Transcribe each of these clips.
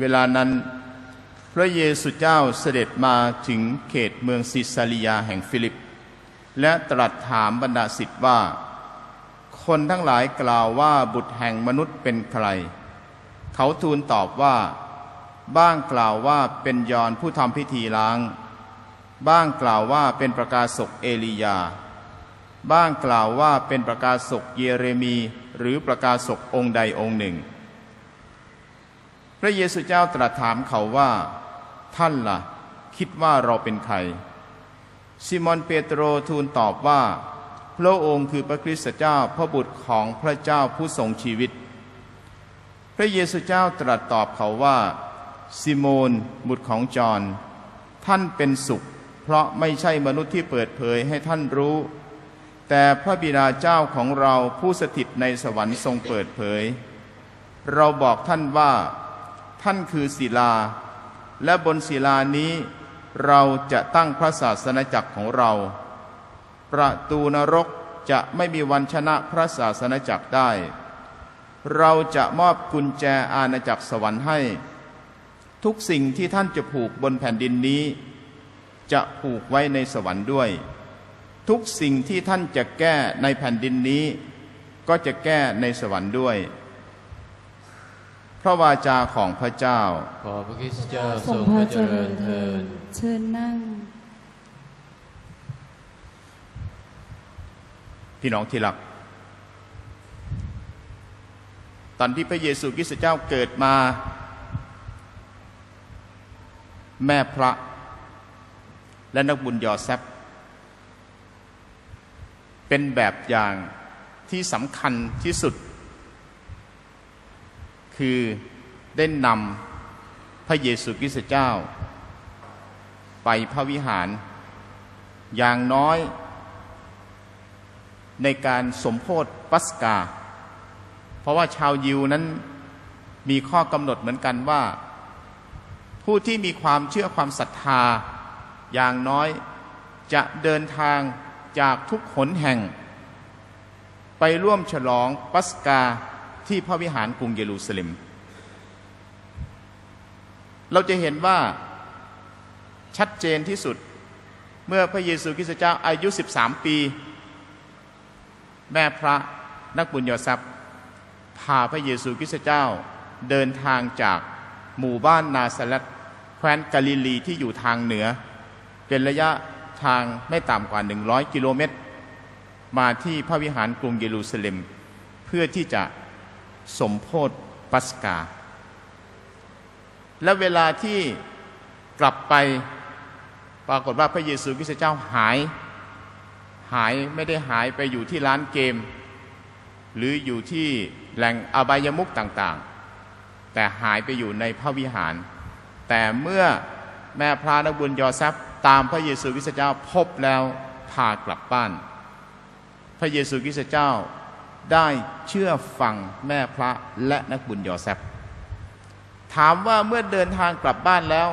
เวลานั้น พระเยซูเจ้าเสด็จมาถึงเขตเมืองซิซาริยาแห่งฟิลิป และตรัสถามบรรดาศิษย์ว่า คนทั้งหลายกล่าวว่าบุตรแห่งมนุษย์เป็นใคร เขาทูลตอบว่า บ้างกล่าวว่าเป็นยอนผู้ทำพิธีล้าง บ้างกล่าวว่าเป็นประกาศกเอลียา บ้างกล่าวว่าเป็นประกาศกเยเรมีหรือประกาศกองค์ใดองค์หนึ่ง พระเยซูเจ้าตรัสถามเขาว่าท่านละ่ะ คิดว่าเราเป็นใคร ซิมอนเปโตรทูลตอบว่า พระองค์คือพระคริสต์เจ้าพระบุตรของพระเจ้าผู้ทรงชีวิต พระเยซูเจ้าตรัสตอบเขาว่า ซิโมนบุตรของจอห์นท่านเป็นสุข เพราะไม่ใช่มนุษย์ที่เปิดเผยให้ท่านรู้ แต่พระบิดาเจ้าของเราผู้สถิตในสวรรค์ทรงเปิดเผย เราบอกท่านว่า ท่านคือศิลา และบนศิลานี้เราจะตั้งพระศาสนจักรของเรา ประตูนรกจะไม่มีวันชนะพระศาสนจักรได้ เราจะมอบกุญแจอาณาจักรสวรรค์ให้ ทุกสิ่งที่ท่านจะผูกบนแผ่นดินนี้ จะผูกไว้ในสวรรค์ด้วย ทุกสิ่งที่ท่านจะแก้ในแผ่นดินนี้ ก็จะแก้ในสวรรค์ด้วย พระวาจาของพระเจ้า ขอพระคริสต์เจ้าททรรงงพพระระเจเจริริญญเทิเทินนเชิญนั่ง พี่น้องที่รัก ตอนที่พระเยซูคริสต์เจ้าเกิดมา แม่พระ และนักบุญยอแซบเป็นแบบอย่างที่สำคัญที่สุด คือได้นำพระเยซูคริสต์เจ้า ไปพระวิหาร อย่างน้อย ในการสมโพธิปัสกา เพราะว่าชาวยิวนั้นมีข้อกำหนดเหมือนกันว่า ผู้ที่มีความเชื่อความศรัทธา อย่างน้อยจะเดินทางจากทุกหนแห่ง ไปร่วมฉลองปัสกา ที่พระวิหารกรุงเยรูซาเล็ม เราจะเห็นว่าชัดเจนที่สุดเมื่อพระเยซูคริสต์เจ้าอายุ 13 ปี แม่พระนักบุญยอทรัพย์พาพระเยซูคริสต์เจ้าเดินทางจากหมู่บ้านนาซาเรตแคว้นกาลิลีที่อยู่ทางเหนือ เป็นระยะทางไม่ต่ำกว่า 100 กิโลเมตร มาที่พระวิหารกรุงเยรูซาเล็ม เพื่อที่จะ สมโพธิปัสกา และเวลาที่กลับไปปรากฏว่าพระเยซูคริสต์เจ้าหาย หายไม่ได้หายไปอยู่ที่ร้านเกม หรืออยู่ที่แหล่งอบายมุกต่างๆ แต่หายไปอยู่ในพระวิหาร แต่เมื่อแม่พระนักบุญยอทรัพตามพระเยซูคริสต์เจ้าพบแล้วพากลับบ้าน พระเยซูคริสต์เจ้า ได้เชื่อฟังแม่พระและนักบุญยอทรัพย์ถามว่าเมื่อเดินทางกลับบ้านแล้ว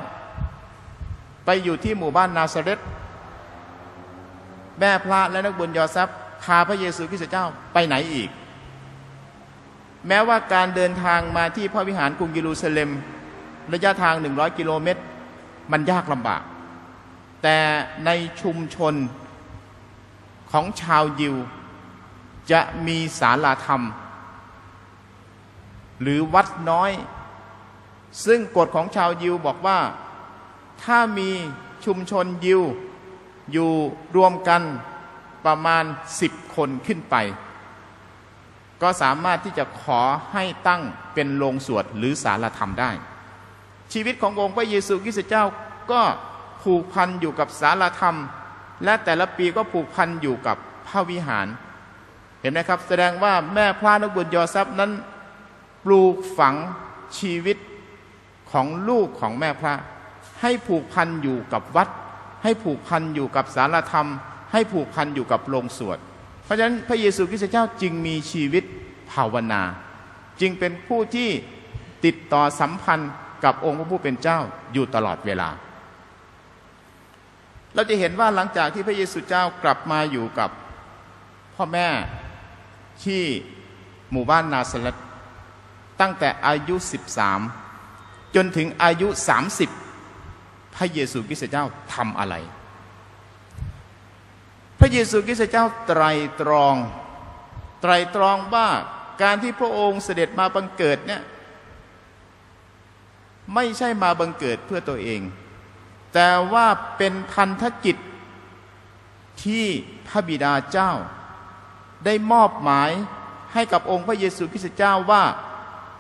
ไปอยู่ที่หมู่บ้านนาซาเรตแม่พระและนักบุญยอทรัพย์พาพระเยซูคริสต์เจ้าไปไหนอีก แม้ว่าการเดินทางมาที่พระวิหารกรุงเยรูซาเล็ม ระยะทาง 100 กิโลเมตร มันยากลำบาก แต่ในชุมชนของชาวยิว จะมีศาลาธรรม หรือวัดน้อย ซึ่งกฎของชาวยิวบอกว่า ถ้ามีชุมชนยิว อยู่รวมกันประมาณสิบคนขึ้นไป ก็สามารถที่จะขอให้ตั้งเป็นโรงสวดหรือสารธรรมได้ ชีวิตขององค์พระเยซูคริสต์เจ้าก็ผูกพันอยู่กับสารธรรม และแต่ละปีก็ผูกพันอยู่กับพระวิหาร เห็นไหมครับ แสดงว่าแม่พระนกบุญยอทรัพย์นั้น ปลูกฝังชีวิตของลูกของแม่พระ ให้ผูกพันอยู่กับวัด ให้ผูกพันอยู่กับสารธรรม ให้ผูกพันอยู่กับโรงสวด เพราะฉะนั้นพระเยซูคริสต์เจ้าจึงมีชีวิตภาวนา จึงเป็นผู้ที่ติดต่อสัมพันธ์กับองค์พระผู้เป็นเจ้าอยู่ตลอดเวลา เราจะเห็นว่าหลังจากที่พระเยซูเจ้ากลับมาอยู่กับพ่อแม่ ที่หมู่บ้านนาซาเรตตั้งแต่อายุ 13จจนถึงอายุ 30 พระเยซูคริสต์เจ้าทำอะไร พระเยซูคริสต์เจ้าไตรตรอง ไตรตรองว่าการที่พระองค์เสด็จมาบังเกิดเนี่ยไม่ใช่มาบังเกิดเพื่อตัวเอง แต่ว่าเป็นพันธกิจที่พระบิดาเจ้า ได้มอบหมายให้กับองค์พระเยซูคริสต์เจ้าว่า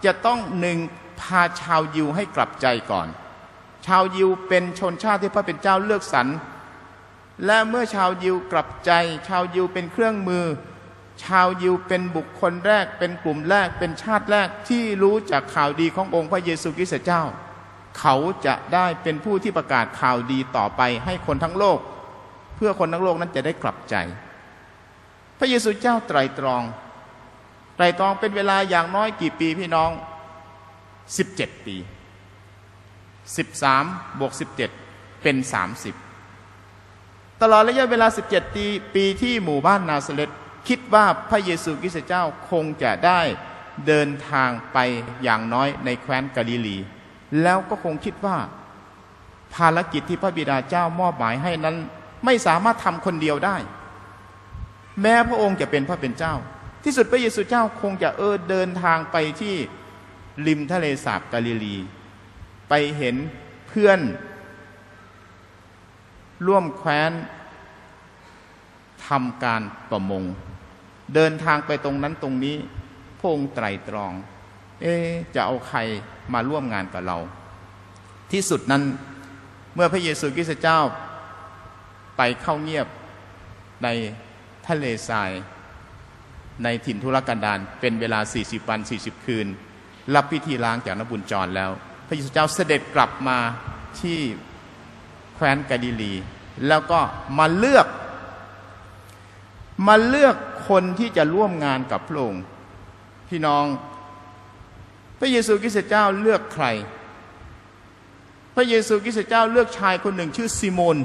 จะต้องหนึ่งพาชาวยิวให้กลับใจก่อน ชาวยิวเป็นชนชาติที่พระเป็นเจ้าเลือกสรรและเมื่อชาวยิวกลับใจ ชาวยิวเป็นเครื่องมือ ชาวยิวเป็นบุคคลแรก เป็นกลุ่มแรก เป็นชาติแรกที่รู้จากข่าวดีขององค์พระเยซูคริสต์เจ้า เขาจะได้เป็นผู้ที่ประกาศข่าวดีต่อไปให้คนทั้งโลก เพื่อคนทั้งโลกนั้นจะได้กลับใจ พระเยซูเจ้าไตรตรอง ไตรตรองเป็นเวลาอย่างน้อยกี่ปีพี่น้อง 17 ปี 13บวก17 เป็น 30 ตลอดระยะเวลา 17 ปีปีที่หมู่บ้านนาซาเรตคิดว่าพระเยซูคริสต์เจ้าคงจะได้เดินทางไปอย่างน้อยในแคว้นกาลิลี แล้วก็คงคิดว่า ภารกิจที่พระบิดาเจ้ามอบหมายให้นั้น ไม่สามารถทำคนเดียวได้ แม้พระองค์จะเป็นพระเป็นเจ้า ที่สุดพระเยซูเจ้าคงจะเออเดินทางไปที่ริมทะเลสาบกาลิลี ไปเห็นเพื่อนร่วมแคว้นทำการประมง เดินทางไปตรงนั้นตรงนี้พระองค์ไตรตรอง เอ๊จะเอาใครมาร่วมงานกับเรา ที่สุดนั้นเมื่อพระเยซูคริสต์เจ้าไปเข้าเงียบใน ทะเลทราย ในถิ่นทุรกันดารเป็นเวลา 40 วัน 40 คืน รับพิธีล้างจากนบุญจรแล้ว พระเยซูเจ้าเสด็จกลับมาที่แคว้นกาลิลี แล้วก็มาเลือก มาเลือกคนที่จะร่วมงานกับพระองค์พี่น้อง พระเยซูคริสต์เจ้าเลือกใคร พระเยซูคริสต์เจ้าเลือกชายคนหนึ่งชื่อซิโมน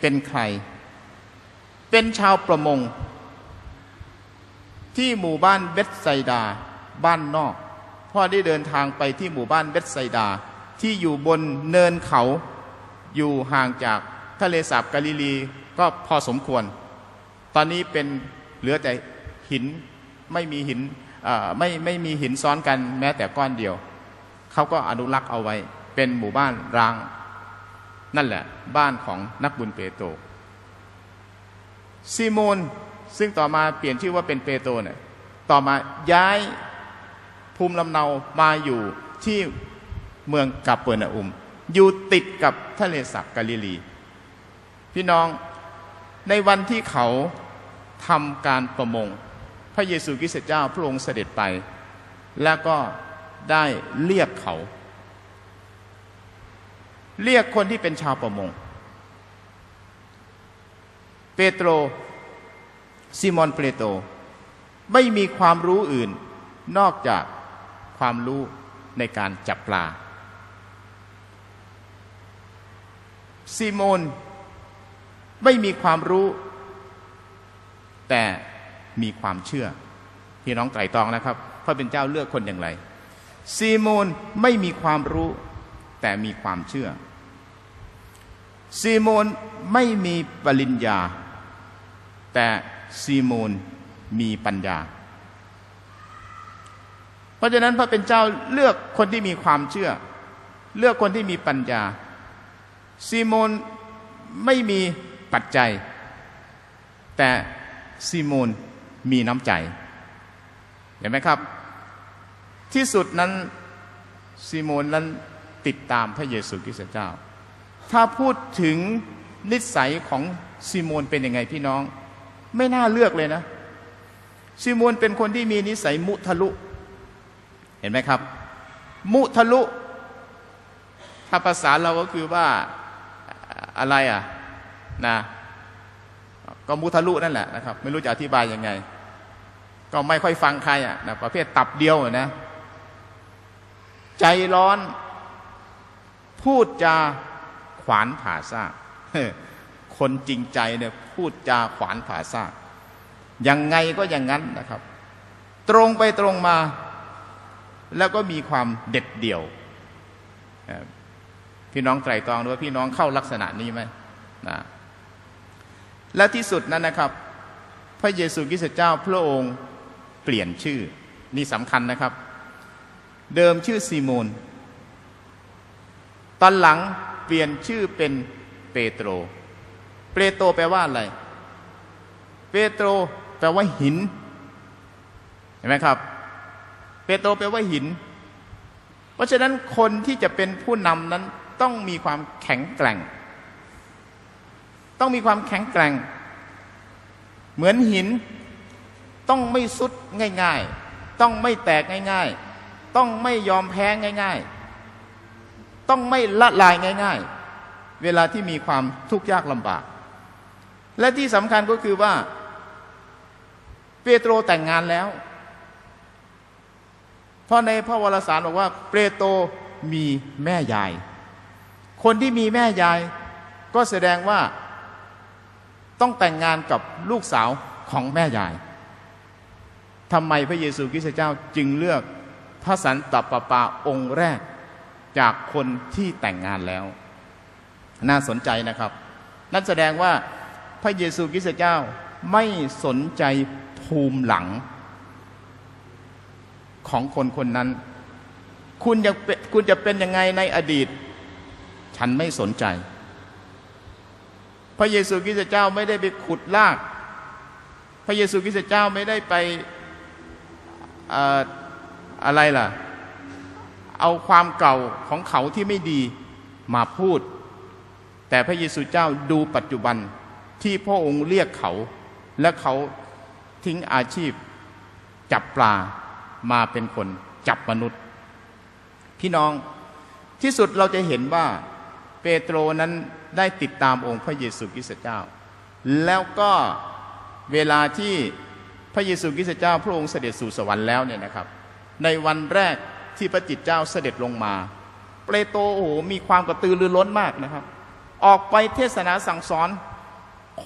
เป็นใคร เป็นชาวประมง ที่หมู่บ้านเบธไซดา บ้านนอก พ่อได้เดินทางไปที่หมู่บ้านเบธไซดา ที่อยู่บนเนินเขาอยู่ห่างจากทะเลสาบกาลิลี ก็พอสมควร ตอนนี้เป็นเหลือแต่หินไม่มีหินไม่ไม่มีหินซ้อนกันแม้แต่ก้อนเดียว เขาก็อนุรักษ์เอาไว้เป็นหมู่บ้านร้าง นั่นแหละ บ้านของนักบุญเปโตร ซีโมนซึ่งต่อมาเปลี่ยนชื่อว่าเป็นเปโตรเนี่ยต่อมาย้ายภูมิลำเนามาอยู่ที่เมืองกาเปอร์นาอุม อยู่ติดกับทะเลสาบกาลิลี พี่น้องในวันที่เขาทำการประมง พระเยซูคริสต์เจ้าพระองค์เสด็จไป แล้วก็ได้เรียกเขา เรียกคนที่เป็นชาวประมง โตรซิมอนเปโตรไม่มีความรู้อื่นนอกจากความรู้ในการจับปลาซีโมนไม่มีความรู้ แต่มีความเชื่อพี่น้องไตรตรองนะครับพระเป็นเจ้าเลือกคนอย่างไรซีโมนไม่มีความรู้ แต่มีความเชื่อซีโมนไม่มีปริญญา แต่ซีโมนมีปัญญา เพราะฉะนั้นพระเป็นเจ้าเลือกคนที่มีความเชื่อ เลือกคนที่มีปัญญา ซีโมนไม่มีปัจจัย แต่ซีโมนมีน้ำใจ เห็นไหมครับ ที่สุดนั้นซีโมนนั้นติดตามพระเยซูคริสต์เจ้า ถ้าพูดถึงนิสัยของซีโมนเป็นยังไงพี่น้อง ไม่น่าเลือกเลยนะซีโมนเป็นคนที่มีนิสัยมุทะลุ เห็นไหมครับ มุทะลุ ถ้าภาษาเราก็คือว่าอะไรอะนะก็มุทะลุนั่นแหละนะครับ ไม่รู้จะอธิบายยังไง ก็ไม่ค่อยฟังใครอะนะประเภทตับเดียวนะ ใจร้อน พูดจาขวานผ่าซากคนจริงใจเนี่ย พูดจาขวานผ่าซากยังไงก็อย่างนั้นนะครับ ตรงไปตรงมา แล้วก็มีความเด็ดเดี่ยว พี่น้องไตรตรองดูว่าพี่น้องเข้าลักษณะนี้ไหมนะและที่สุดนั้นนะครับ พระเยซูคริสต์เจ้าพระองค์เปลี่ยนชื่อ นี่สำคัญนะครับ เดิมชื่อซีโมนตอนหลังเปลี่ยนชื่อเป็นเปโตร เปโตรแปลว่าอะไร เปโตรแปลว่าหิน เห็นไหมครับ เปโตรแปลว่าหิน เพราะฉะนั้นคนที่จะเป็นผู้นำนั้นต้องมีความแข็งแกร่ง ต้องมีความแข็งแกร่ง เหมือนหิน ต้องไม่สุดง่าย ๆ ต้องไม่แตกง่าย ๆ ต้องไม่ยอมแพ้ง่าย ๆ ต้องไม่ละลายง่าย ๆ เวลาที่มีความทุกข์ยากลำบาก และที่สำคัญก็คือว่า เปโตรแต่งงานแล้ว เพราะในพระวรสารบอกว่า เปโตรมีแม่ยาย คนที่มีแม่ยาย ก็แสดงว่าต้องแต่งงานกับลูกสาวของแม่ยายทำไมพระเยซูคริสต์เจ้าจึงเลือกพระสันตปาปาองค์แรกจากคนที่แต่งงานแล้ว น่าสนใจนะครับ นั่นแสดงว่า พระเยซูคริสต์เจ้าไม่สนใจภูมิหลัง ของคนคนนั้น คุณจะเป็นคุณจะเป็นยังไงในอดีต ฉันไม่สนใจ พระเยซูคริสต์เจ้าไม่ได้ไปขุดลาก พระเยซูคริสต์เจ้าไม่ได้ไปออะไรล่ะ เอาความเก่าของเขาที่ไม่ดีมาพูด แต่พระเยซูเจ้าดูปัจจุบัน ที่พระองค์เรียกเขา และเขาทิ้งอาชีพ จับปลามาเป็นคนจับมนุษย์ พี่น้องที่สุดเราจะเห็นว่าเปโตรนั้นได้ติดตามองค์พระเยซูคริสต์เจ้า แล้วก็เวลาที่พระเยซูคริสต์เจ้า พระองค์เสด็จสู่สวรรค์แล้วเนี่ยนะครับ ในวันแรกที่พระจิตเจ้าเสด็จลงมา เปโตรโอ้โหมีความกระตือรือร้นมากนะครับ ออกไปเทศนาสั่งสอน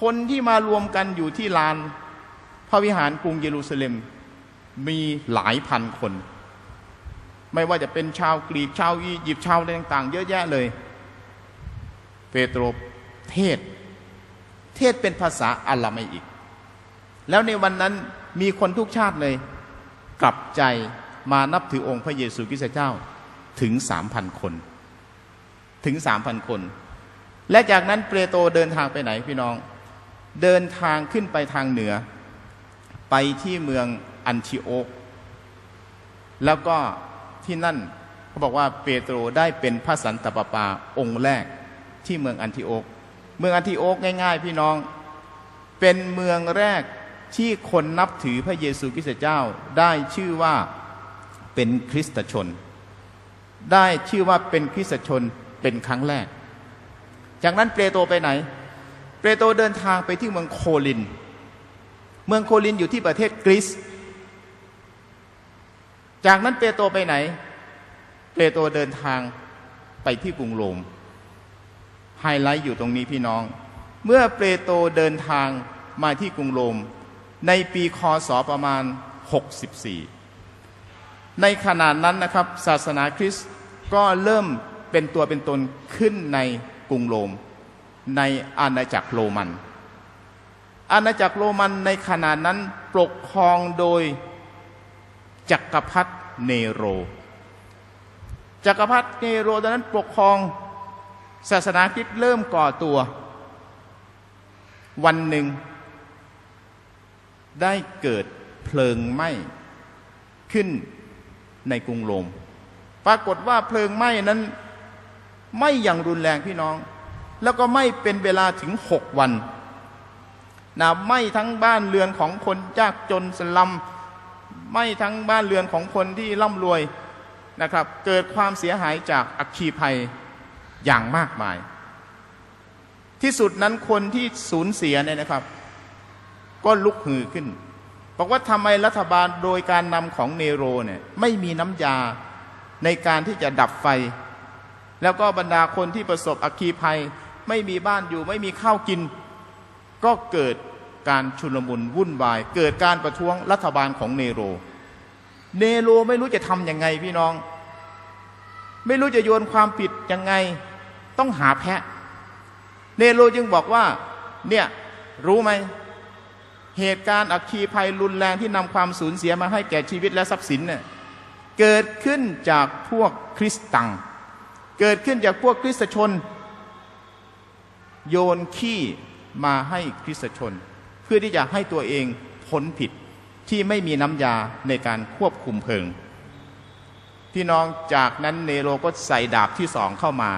คนที่มารวมกันอยู่ที่ลานพระวิหารกรุงเยรูซาเล็มมีหลายพันคน ไม่ว่าจะเป็นชาวกรีกชาวอียิปต์ชาวอะไรต่างๆ เยอะแยะเลย เปโตรเทศ เทศเป็นภาษาอาราไมอีก แล้วในวันนั้นมีคนทุกชาติเลย กลับใจมานับถือองค์พระเยซูคริสต์เจ้าถึงสามพันคน ถึงสามพันคน และจากนั้นเปโตรเดินทางไปไหนพี่น้อง เดินทางขึ้นไปทางเหนือ ไปที่เมืองอันทิโอก แล้วก็ที่นั่นเขาบอกว่าเปโตรได้เป็นพระสันตะปาปาองค์แรกที่เมืองอันทิโอก เมืองอันทิโอกง่าย ๆ พี่น้องเป็นเมืองแรกที่คนนับถือพระเยซูคริสต์เจ้าได้ชื่อว่าเป็นคริสตชน ได้ชื่อว่าเป็นคริสตชนเป็นครั้งแรก จากนั้นเปโตรไปไหน เปโตรเดินทางไปที่เมืองโคลิน เมืองโคลินอยู่ที่ประเทศกรีซจากนั้นเปโตรไปไหน เปโตรเดินทางไปที่กรุงโรมไฮไลท์อยู่ตรงนี้พี่น้อง เมื่อเปโตรเดินทางมาที่กรุงโรม ในปีคศประมาณ 64 ในขณะนั้นนะครับ ศาสนาคริสต์ก็เริ่มเป็นตัวเป็นตนขึ้นในกรุงโรม ในอาณาจักรโรมัน อาณาจักรโรมันในขณะนั้นปกครองโดยจักรพรรดิเนโร จักรพรรดิเนโรตอนนั้นปกครองศาสนาคริสต์เริ่มก่อตัว วันหนึ่ง ได้เกิดเพลิงไหม้ขึ้นในกรุงโรม ปรากฏว่าเพลิงไหม้นั้นไม้อย่างรุนแรงพี่น้อง แล้วก็ไม้เป็นเวลาถึงหกวันนะไม้ทั้งบ้านเรือนของคนยากจนสลัมไม้ทั้งบ้านเรือนของคนที่ร่ำรวยนะครับ เกิดความเสียหายจากอัคคีภัยอย่างมากมาย ที่สุดนั้นคนที่สูญเสียเนี่ยนะครับ ก็ลุกฮือขึ้น บอกว่าทำไมรัฐบาลโดยการนำของเนโรเนี่ยไม่มีน้ำยาในการที่จะดับไฟ แล้วก็บรรดาคนที่ประสบอัคคีภัย ไม่มีบ้านอยู่ไม่มีข้าวกิน ก็เกิดการชุลมุนวุ่นวาย เกิดการประท้วงรัฐบาลของเนโร เนโรไม่รู้จะทำยังไงพี่น้อง ไม่รู้จะโยนความผิดยังไง ต้องหาแพะ เนโรจึงบอกว่า เนี่ยรู้ไหมเหตุการณ์อัคคีภัยรุนแรงที่นำความสูญเสียมาให้แก่ชีวิตและทรัพย์สินเนี่ยเกิดขึ้นจากพวกคริสตัง เกิดขึ้นจากพวกคริสตชน โยนขี้มาให้คริสตชน เพื่อที่จะให้ตัวเองพ้นผิดที่ไม่มีน้ำยาในการควบคุมเพลิง พี่น้องจากนั้นเนโรก็ใส่ดาบที่สองเข้ามา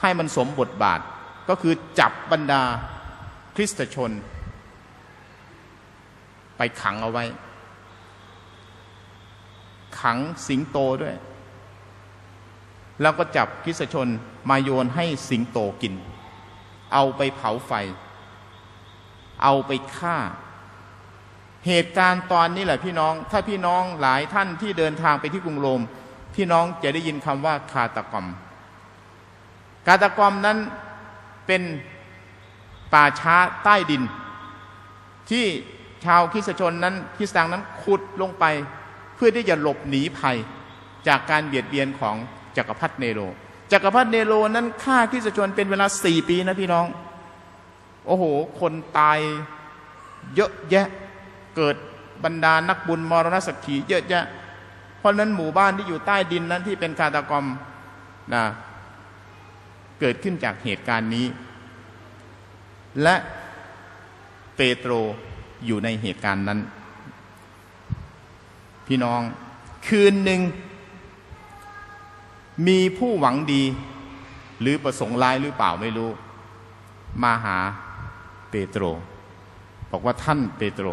ให้มันสมบทบาทก็คือจับบรรดาคริสตชน ไปขังเอาไว้ ขังสิงโตด้วย แล้วก็จับคริสตชนมาโยนให้สิงโตกิน เอาไปเผาไฟ เอาไปฆ่า เหตุการณ์ตอนนี้แหละพี่น้อง ถ้าพี่น้องหลายท่านที่เดินทางไปที่กรุงโรม พี่น้องจะได้ยินคำว่าคาตากรรมคาตากรรมนั้นเป็นป่าช้าใต้ดิน ที่ชาวคริสชนนั้นคริสตางนั้นขุดลงไป เพื่อที่จะหลบหนีภัยจากการเบียดเบียนของจักรพรรดิเนโร จักรพรรดิเนโรนั้นฆ่าคริสตชนเป็นเวลาสี่ปีนะพี่น้อง โอ้โห คนตายเยอะแยะเกิดบรรดานักบุญมรณสักขีเยอะแยะ เพราะนั้นหมู่บ้านที่อยู่ใต้ดินนั้นที่เป็นคาตากรรมนะเกิดขึ้นจากเหตุการณ์นี้ และเปโตรอยู่ในเหตุการณ์นั้น พี่น้องคืนหนึ่ง มีผู้หวังดีหรือประสงค์ร้ายหรือเปล่าไม่รู้ มาหาเปโตร บอกว่าท่านเปโตร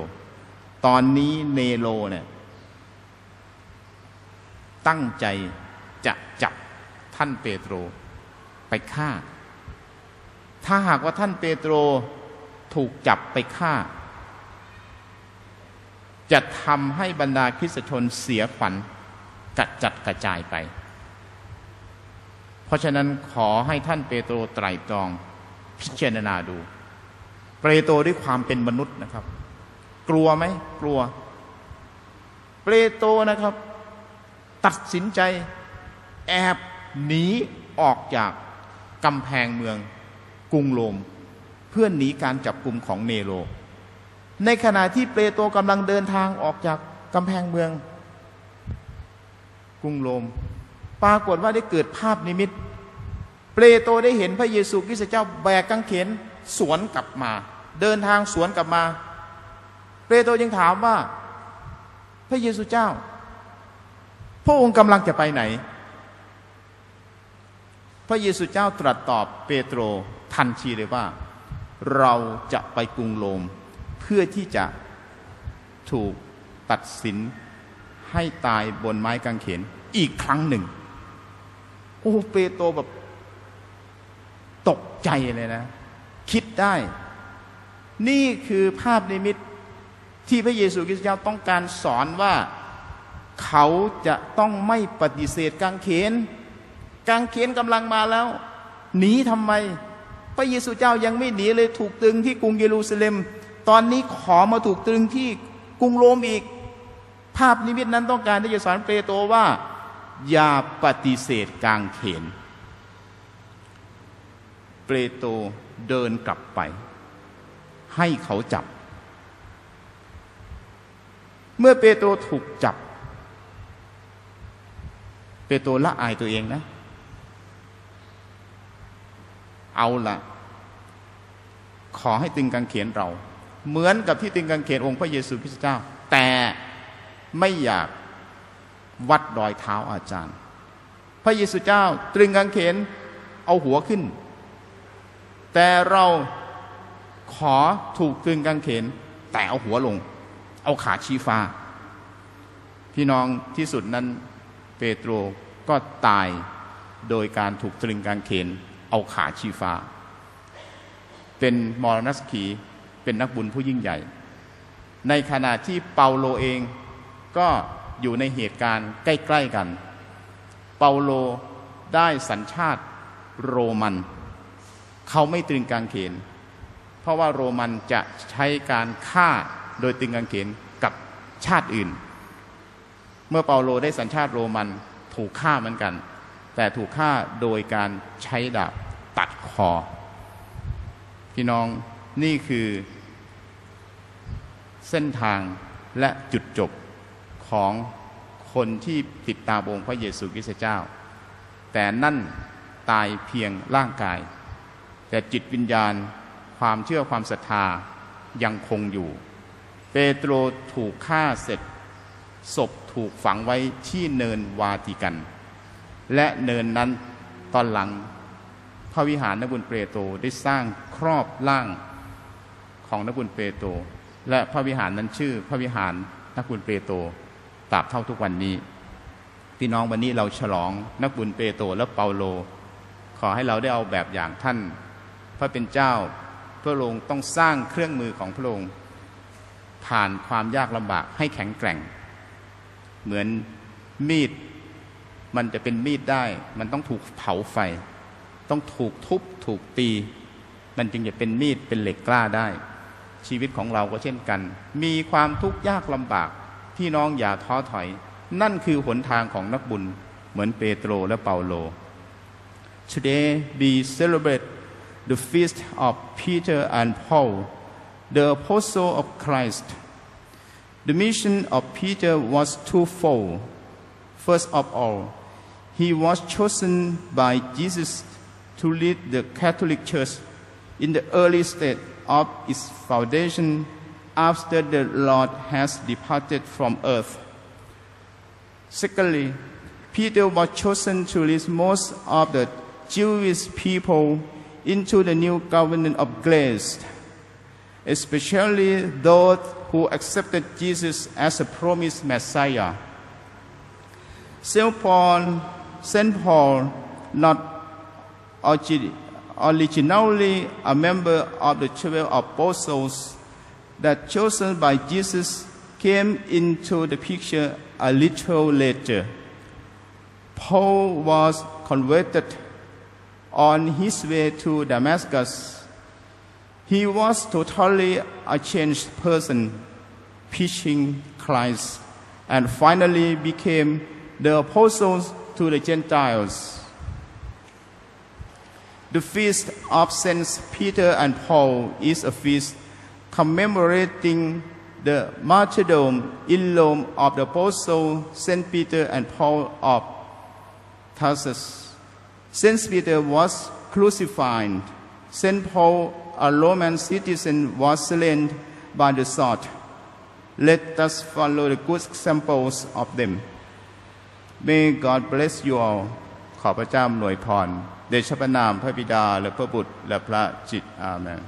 ตอนนี้เนโรเนี่ยตั้งใจจะจับท่านเปโตรไปฆ่า ถ้าหากว่าท่านเปโตรถูกจับไปฆ่า จะทำให้บรรดาคริสตชนเสียขวัญกัดจัดกระจายไป เพราะฉะนั้นขอให้ท่านเปโตรไตรตรองพิจารณาดู เปโตรด้วยความเป็นมนุษย์นะครับ กลัวไหมกลัว เปโตรนะครับ ตัดสินใจแอบหนีออกจากกำแพงเมืองกรุงโรม เพื่อหนีการจับกลุ่มของเนโร ในขณะที่เปโตรกำลังเดินทางออกจากกำแพงเมืองกรุงโรม ปรากฏว่าได้เกิดภาพนิมิต เปรโตได้เห็นพระเยซูคริสต์เจ้าแบกกางเขนสวนกลับมา เดินทางสวนกลับมา เปโตรยังถามว่า พระเยซูเจ้า พระองค์กำลังจะไปไหน พระเยซูเจ้าตรัสตอบเปโตรทันทีเลยว่า เราจะไปกรุงโรมเพื่อที่จะถูกตัดสินให้ตายบนไม้กางเขนอีกครั้งหนึ่ง โอ้เปโตรแบบตกใจเลยนะ คิดได้ นี่คือภาพนิมิตที่พระเยซูคริสต์เจ้าต้องการสอนว่า เขาจะต้องไม่ปฏิเสธกางเขน กางเขนกำลังมาแล้ว หนีทำไม พระเยซูเจ้ายังไม่หนีเลยถูกตรึงที่กรุงเยรูซาเล็ม ตอนนี้ขอมาถูกตรึงที่กรุงโรมอีก ภาพนิมิตนั้นต้องการที่จะสอนเปโตรว่า อย่าปฏิเสธกางเขน เปโตรเดินกลับไป ให้เขาจับ เมื่อเปโตรถูกจับ เปโตรละอายตัวเองนะ เอาละขอให้ตึงกางเขนเรา เหมือนกับที่ตึงกางเขนองค์พระเยซูคริสต์เจ้า แต่ไม่อยาก วัดรอยเท้าอาจารย์ พระเยซูเจ้าตรึงกางเขนเอาหัวขึ้น แต่เราขอถูกตรึงกางเขน แต่เอาหัวลง เอาขาชี้ฟ้า พี่น้องที่สุดนั้นเปโตรก็ตายโดยการถูกตรึงกางเขน เอาขาชี้ฟ้า เป็นมรณสขีเป็นนักบุญผู้ยิ่งใหญ่ ในขณะที่เปาโลเองก็ อยู่ในเหตุการณ์ใกล้ ๆกัน เปาโลได้สัญชาติโรมัน เขาไม่ตรึงกางเขน เพราะว่าโรมันจะใช้การฆ่าโดยตรึงกางเขนกับชาติอื่น เมื่อเปาโลได้สัญชาติโรมันถูกฆ่าเหมือนกัน แต่ถูกฆ่าโดยการใช้ดาบตัดคอ พี่น้องนี่คือเส้นทางและจุดจบ ของคนที่ติดตามองค์พระเยซูคริสต์เจ้า แต่นั่นตายเพียงร่างกาย แต่จิตวิญญาณความเชื่อความศรัทธายังคงอยู่ เปโตรถูกฆ่าเสร็จ ศพถูกฝังไว้ที่เนินวาติกัน และเนินนั้นตอนหลังพระวิหารนบุญเปโตรได้สร้างครอบร่างของนบุญเปโตรและพระวิหารนั้นชื่อพระวิหารนบุญเปโตร ตราบเท่าทุกวันนี้ พี่น้องวันนี้เราฉลองนักบุญเปโตรและเปาโล ขอให้เราได้เอาแบบอย่างท่าน พระเป็นเจ้าพระองค์ต้องสร้างเครื่องมือของพระองค์ผ่านความยากลำบากให้แข็งแกร่ง เหมือนมีดมันจะเป็นมีดได้ มันต้องถูกเผาไฟ ต้องถูกทุบถูกตี มันจึงจะเป็นมีดเป็นเหล็กกล้าได้ ชีวิตของเราก็เช่นกัน มีความทุกข์ยากลำบาก พี่น้องอย่าท้อถอย นั่นคือหนทางของนักบุญ เหมือนเปโตรและเปาโล Today we celebrate the feast of Peter and Paul, the apostle of Christ. The mission of Peter was twofold. First of all, he was chosen by Jesus to lead the Catholic Church in the early state of its foundation after the Lord has departed from earth. Secondly, Peter was chosen to lead most of the Jewish people into the new covenant of grace, especially those who accepted Jesus as a promised Messiah. Saint Paul, Saint Paul, not originally a member of the twelve apostles, that chosen by Jesus came into the picture a little later. Paul was converted on his way to Damascus. He was totally a changed person, preaching Christ, and finally became the apostles to the Gentiles. The feast of Saints Peter and Paul is a feast commemorating the martyrdom in Rome of the apostle Saint Peter and Paul of Tarsus. Saint Peter was crucified. Saint Paul, a Roman citizen, was slain by the sword. Let us follow the good examples of them. May God bless you all ขอพระเจ้าอำนวยพร เดชพระนามพระบิดาและพระบุตรและพระจิต อาเมน